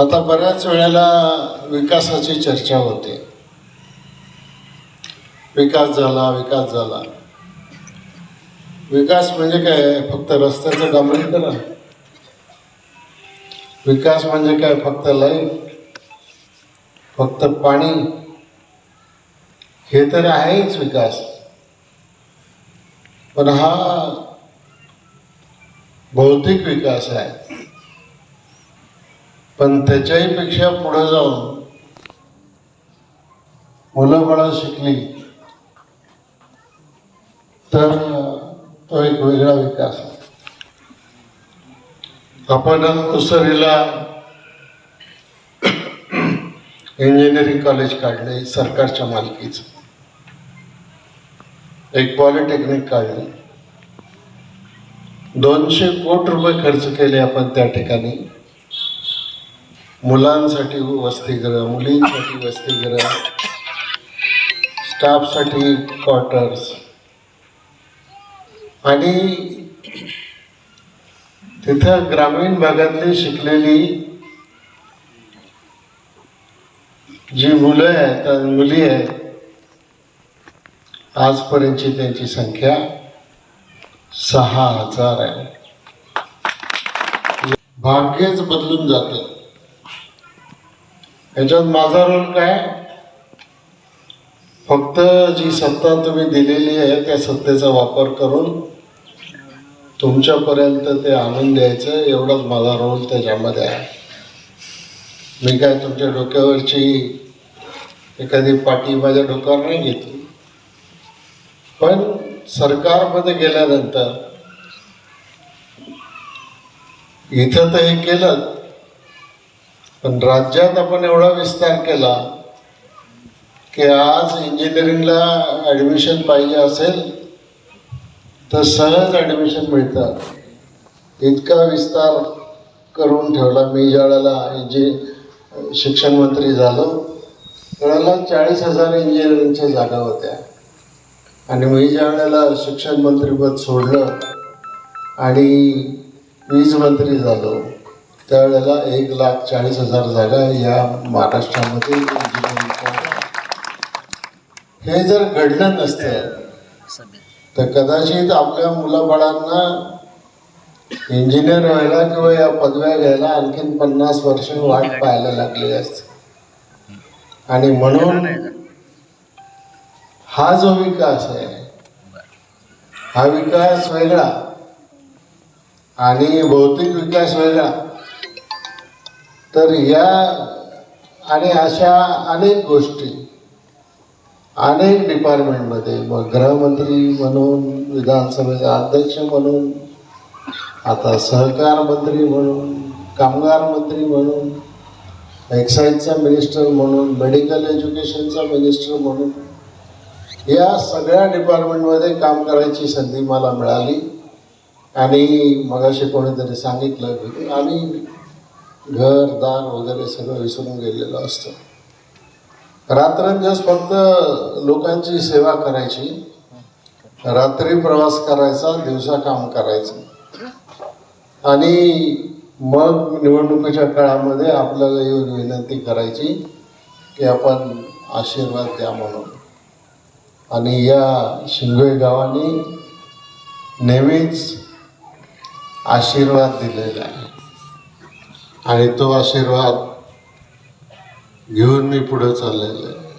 आता बऱ्याच वेळेला विकासाची चर्चा होते. विकास झाला विकास झाला. विकास म्हणजे काय? फक्त रस्त्याचं डांबरीकरण विकास म्हणजे काय? फक्त लाइट फक्त पाणी. हे तर आहेच विकास. पण हा भौतिक विकास आहे. पण त्याच्याही पेक्षा पुढे जाऊन मुलं बाळा शिकली तर तो एक वेगळा विकास आपण उसरीला इंजिनिअरिंग कॉलेज काढले सरकारच्या मालकीचं. एक पॉलिटेक्निक काढले. दोनशे कोटी रुपये खर्च केले आपण त्या ठिकाणी. मुलांसाठी वसतिगृह मुलींसाठी वसतिगृह स्टाफसाठी क्वार्टर्स आणि तिथं ग्रामीण भागातली शिकलेली जी मुलं आहेत मुली आहेत आजपर्यंतची त्यांची संख्या सहा हजार आहे. भाग्यच बदलून जातं. याच्यात माझा रोल काय? फक्त जी सत्ता तुम्ही दिलेली आहे त्या सत्तेचा वापर करून तुमच्यापर्यंत ते आणून द्यायचं एवढाच माझा रोल त्याच्यामध्ये आहे. मी काय तुमच्या डोक्यावरची एखादी पाठी माझ्या डोक्यावर नाही घेतली. पण सरकारमध्ये गेल्यानंतर इथं तर हे केलं पण राज्यात आपण एवढा विस्तार केला की आज इंजिनिअरिंगला ॲडमिशन पाहिजे असेल तर सहज ॲडमिशन मिळतं इतका विस्तार करून ठेवला. मी ज्या वेळेला जे शिक्षण मंत्री झालो त्यावेळेला चाळीस हजार इंजिनिअरिंगच्या जागा होत्या. आणि मी ज्या वेळेला शिक्षण मंत्रीपद सोडलं आणि वीज मंत्री झालो त्यावेळेला एक लाख चाळीस हजार जागा या महाराष्ट्रामध्ये. हे जर घडलं नसतं तर कदाचित आपल्या मुलाबाळांना इंजिनियर व्हायला किंवा या पदव्या घ्यायला आणखीन पन्नास वर्ष वाट पाहायला लागली असते. आणि म्हणून हा जो विकास आहे हा विकास वेगळा आणि भौतिक विकास वेगळा. तर या आणि अशा अनेक गोष्टी अनेक डिपार्टमेंटमध्ये मग गृहमंत्री म्हणून विधानसभेचा अध्यक्ष म्हणून आता सहकार मंत्री म्हणून कामगार मंत्री म्हणून एक्साईजचा मिनिस्टर म्हणून मेडिकल एज्युकेशनचा मिनिस्टर म्हणून या सगळ्या डिपार्टमेंटमध्ये काम करायची संधी मला मिळाली. आणि मगाशी कोणीतरी सांगितलं की आम्ही घर दार वगैरे सगळं विसरून गेलेलो असतो. रात्रंदिवस फक्त लोकांची सेवा करायची. रात्री प्रवास करायचा दिवसा काम करायचं. आणि मग निवडणुकीच्या काळामध्ये आपल्याला येऊन विनंती करायची की आपण आशीर्वाद द्या म्हणून. आणि या शिंगोई गावाने नेहमीच आशीर्वाद दिलेला आहे. आणि तो आशीर्वाद घेऊन मी पुढं चाललेलो आहे.